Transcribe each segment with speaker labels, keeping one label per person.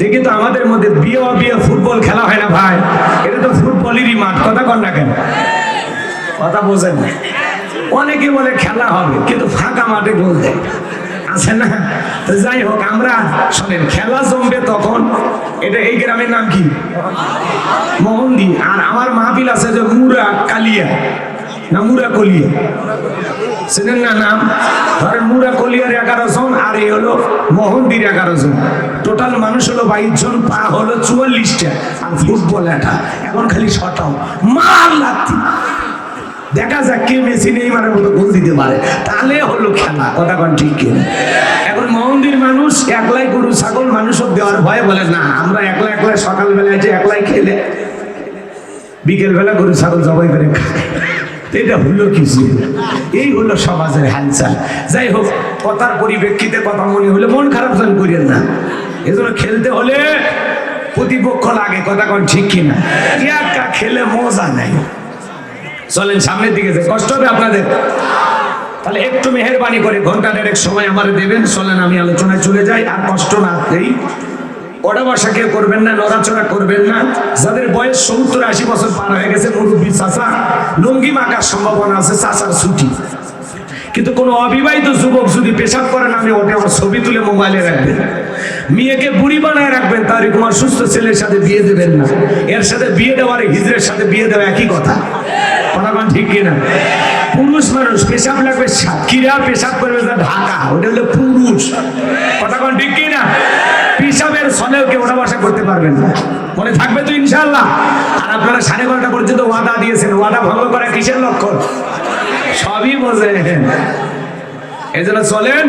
Speaker 1: দেখি তো আমাদের মধ্যে বিয়ে অবিয়ে ফুটবল খেলা হয় না ভাই। এটা তো ফুটবলেরই মাঠ, কথা কন না কেন? কথা বোঝেন অনেকে বলে খেলা হবে, কিন্তু ফাঁকা মাঠে গোল আছে না? তো যাই হোক, আমরা শোনেন, খেলা জমবে তখন, এটা এই গ্রামের নাম কি? মোহন্দি আর আমার মাহফিল আছে যে মুরা কালিয়া। না মুরা কলিয়া চেনেন না নাম? ধরেন মুরা কলিয়ার এগারো জন, আর এই হলো মোহনদির এগারো জন। টোটাল মানুষ হলো বাইশ জন, পা হলো চুয়াল্লিশটা, আর ফুটবল এটা এখন খালি শটাও মার লাত্তি দেখা যাক কে মেসি, নেইমারের মতো গোল দিতে পারে। তাহলে হলো খেলা, কথা কোন ঠিক কিনা। এখন মন্দির মানুষ, একলাই গরু, ছাগল মানুষও দেওয়ার ভয়ে বলে, না, আমরা একলা একলা সকালবেলায় যে একলাই খেলে, বিকেলবেলা গরু, ছাগল জবাই করে খায় এটা হলো কিছু এই হলো সমাজের হালচাল। যাই হোক, কথার পরিপ্রেক্ষিতে কথা মনে হলে মন খারাপ যেন করেন না। এজন্য খেলতে হলে প্রতিপক্ষ লাগে, কথা কোন ঠিক কিনা। একা খেলে মজা নাই। চলেন সামনের দিকে যাই, কষ্ট হবে আপনাদের। তাহলে একটু মেহরবানি করে, ঘণ্টা দেড়েক সময় আমার দেবেন। চলেন, আমি আলোচনায় চলে যাই, আর কষ্ট না দেই। ওটা বসা কেউ করবেন না, নড়াচড়া করবেন না। যাদের বয়স সত্তর আশি বছর পার হয়ে গেছে, মুরব্বী চাচা, লুঙ্গি মাকার সম্ভাবনা আছে, চাচার ছুটি। কিন্তু কোনো অবিবাহিত যুবক যদি পেশাব করেন আমি ওটা আমার ছবি তুলে মোবাইলে রাখবেন। মেয়েকে বুড়ি বানায় রাখবেন তারিক কুমার সুস্থ ছেলের সাথে বিয়ে দেবেন না। এর সাথে বিয়ে দেওয়ার হিজড়ের সাথে বিয়ে দেওয়া একই কথা। কথাগণ ঠিক কিনা? পুরুষ মানুষ পেশাব লাগবে সাক্ষীরা পেশাব করবে ঢাকা, ওটা হলো পুরুষ। কথা কথাগণ ঠিক কিনা? পেশাবের সনেও কেউ ওটা বাসা করতে পারবেন না। মনে থাকবে তো ইনশাল্লাহ আর আপনারা সাড়ে বারোটা পর্যন্ত ওয়াদা দিয়েছেন। ওয়াদা ভঙ্গ করা কিসের লক্ষণ? সবই বোঝেন। এই জন্য চলেন,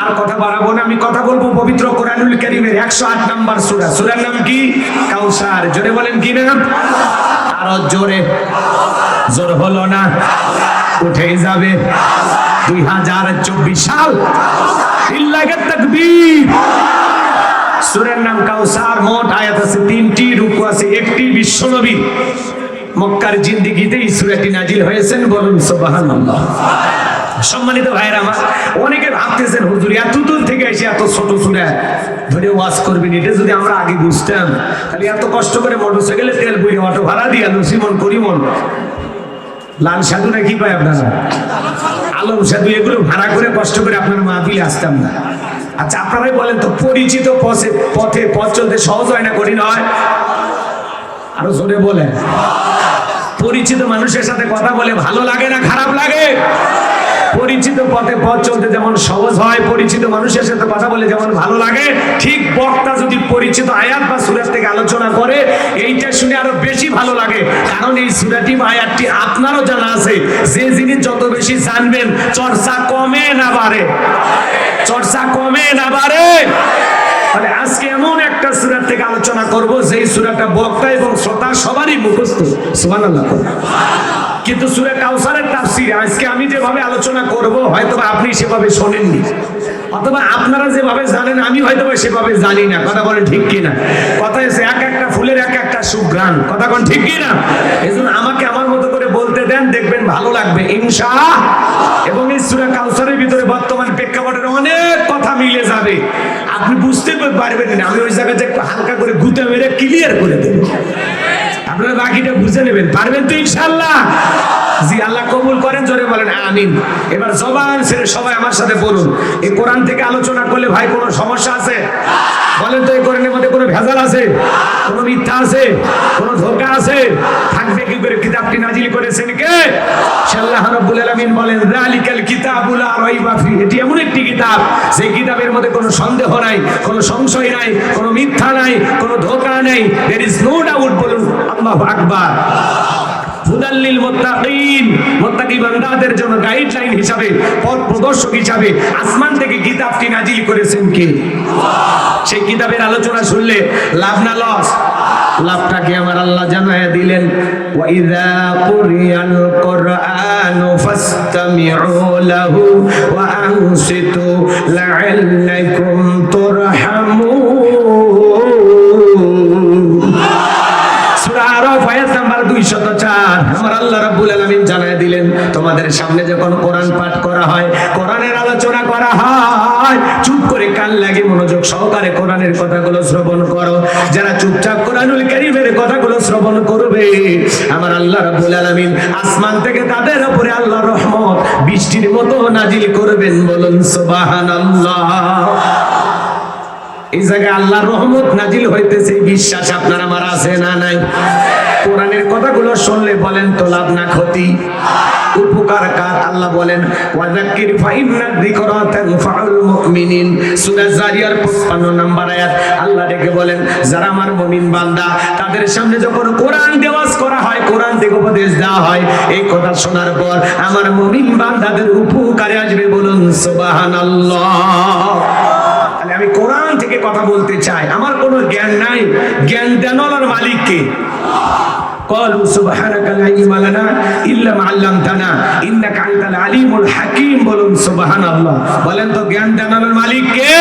Speaker 1: আর কথা বাড়াবো না। আমি কথা বলব পবিত্র কোরআনুল করিমের একশো আট নাম্বার সুরা। সুরার নাম কি? কাউসার। জোরে বলেন কি নাম? আরও জোরে। জোর হলো না। উঠেই যাবে। দুই হাজার চব্বিশ সাল। ইল্লাগে তাকবীর। কাউসার মোট আয়াত আছে, তিনটি রুকু আছে, একটি বিশ্বনবী। মক্কার জিন্দিগিতে এই সুরাটি নাজিল হয়েছেন বলুন সুবহানাল্লাহ। সম্মানিত ভাইয়ের আমার, অনেকে ভাবতেছেন, হুজুর, এত দূর থেকে এসে এত ছোট সুরা, ধরে ওয়াজ করবেন, এটা যদি আমরা আগে বুঝতাম, তাহলে এত কষ্ট করে মোটরসাইকেলে তেল বই অটো ভাড়া দিয়ে লসিমন করিমন। লাল সাধু না কি পায় আপনারা? আলম সাধু, এগুলো ভাড়া করে কষ্ট করে আপনার মা মাহফিলে আসতাম না। আচ্ছা আপনারাই বলেন তো, পরিচিত পথে পথে পথ চলতে সহজ হয় না, কঠিন হয়? আরও জোরে বলেন। পরিচিত মানুষের সাথে কথা বলে ভালো লাগে না, খারাপ লাগে? পরিচিত পথে পথ চলতে যেমন সহজ হয়, পরিচিত মানুষের সাথে কথা বলে যেমন ভালো লাগে, ঠিক বক্তা যদি পরিচিত আয়াত বা সুরাত থেকে আলোচনা করে, এইটা শুনে আরও বেশি ভালো লাগে। কারণ এই সুরাটি বা আয়াতটি আপনারও জানা আছে, যে জিনিস যত বেশি জানবেন, চর্চা কমে না বাড়ে। চর্চা কমে না বাড়ে। তাহলে আজকে এমন একটা সুরাত থেকে আলোচনা করব, যেই সুরাটা বক্তা এবং শ্রোতা সবারই মুখস্থ। সুবহানাল্লাহ। কিন্তু সুরে কাউসারের তাফসির, আজকে আমি যেভাবে আলোচনা করব হয়তো আপনি সেভাবে শোনেননি। অথবা আপনারা যেভাবে জানেন, আমি হয়তো সেভাবে জানি না। কথা বলেন ঠিক কিনা? কথা এসে এক একটা ফুলের এক একটা সুঘ্রাণ। কথা কোন ঠিক কিনা? এই আমাকে আমার মতো দেন, দেখবেন ভালো লাগবে ইনশা এবং এই সুরা কাউসারের ভিতরে বর্তমান প্রেক্ষাপটের অনেক কথা মিলে যাবে। আপনি বুঝতে পারবেন না, আমি ওই জায়গাতে একটু হালকা করে গুতে মেরে ক্লিয়ার করে দেবো। আপনারা বাকিটা বুঝে নেবেন। পারবেন তো ইনশাল্লাহ জি, আল্লাহ কবুল করেন, জোরে বলেন, আমিন। এবার জবান ছেড়ে সবাই আমার সাথে বলুন এই কোরআন থেকে আলোচনা করলে ভাই কোনো সমস্যা আছে? বলেন তো, এই কোরআনের মধ্যে কোনো ভেজাল আছে? কোনো মিথ্যা আছে? কোনো ধোকা আছে? থাকবে কি করে কিতাবটি নাজিল করেছেন কে? আল্লাহ রাব্বুল আলামিন বলেন যালিকাল কিতাবুল রাইবা এটি এমন একটি কিতাব সেই কিতাবের মধ্যে কোনো সন্দেহ নাই, কোনো সংশয় নাই, কোনো মিথ্যা নাই, কোনো ধোকা নাই। দেয়ার ইজ নো আল্লাহু আকবার। হুদাল্লিল মুত্তাকিন। মুত্তাকি বান্দাদের জন্য গাইডলাইন হিসাবে, পথ প্রদর্শক হিসাবে আসমান থেকে কিতাবটি নাজিল করেছেন কে? সেই কিতাবের আলোচনা শুনলে লাভ না লস লাভটাকে আমার আল্লাহ জানায় দিলেন? ওয়াইদা কুরিয়াল কুরআনু ফাসতামিউ লাহু ওয়া আনসিতু লাআল্লাকুম তুরহামুন। তোমাদের সামনে যখন কোরআন পাঠ করা হয়, কোরআনের আলোচনা করা হয়, চুপ করে কান লাগে মনোযোগ সহকারে কোরআনের কথাগুলো শ্রবণ করো। যারা চুপচাপ কোরআনুল কারীমের কথাগুলো শ্রবণ করবে, আমার আল্লাহ রাব্বুল আলামিন আসমান থেকে তাদের উপরে আল্লাহর রহমত বৃষ্টির মতো নাজিল করবেন বলুন সুবহানাল্লাহ। এই জায়গায় আল্লাহর রহমত নাজিল হইতেছে বিশ্বাস আপনার আমার আছে না নাই? কোরআনের কথাগুলো শুনলে বলেন তো লাভ না ক্ষতি? উপকার কার? আল্লাহ বলেন, ওয়াযাক্কির ফাইন্না যিকরা তানফাউল মুমিনিন। সূরা জারিয়ার 55 নম্বর আয়াত, আল্লাহ ডেকে বলেন, যারা আমার মুমিন বান্দা, তাদের সামনে যখন কোরআন দেওয়াজ করা হয়, কোরআন থেকে উপদেশ দেওয়া হয়, এই কথা শোনার পর আমার মুমিন বান্দাদের উপকারে আসবে বলুন, সুবহানাল্লাহ। তাহলে আমি কোরআন থেকে কথা বলতে চাই। আমার কোনো জ্ঞান নাই। জ্ঞান দেনলার মালিক কে قالوا سبحانك لا علم لنا الا ما علمتنا انك انت العليم الحكيم বলুন সুবহানাল্লাহ বলেন তো জ্ঞান দেনলার মালিক কে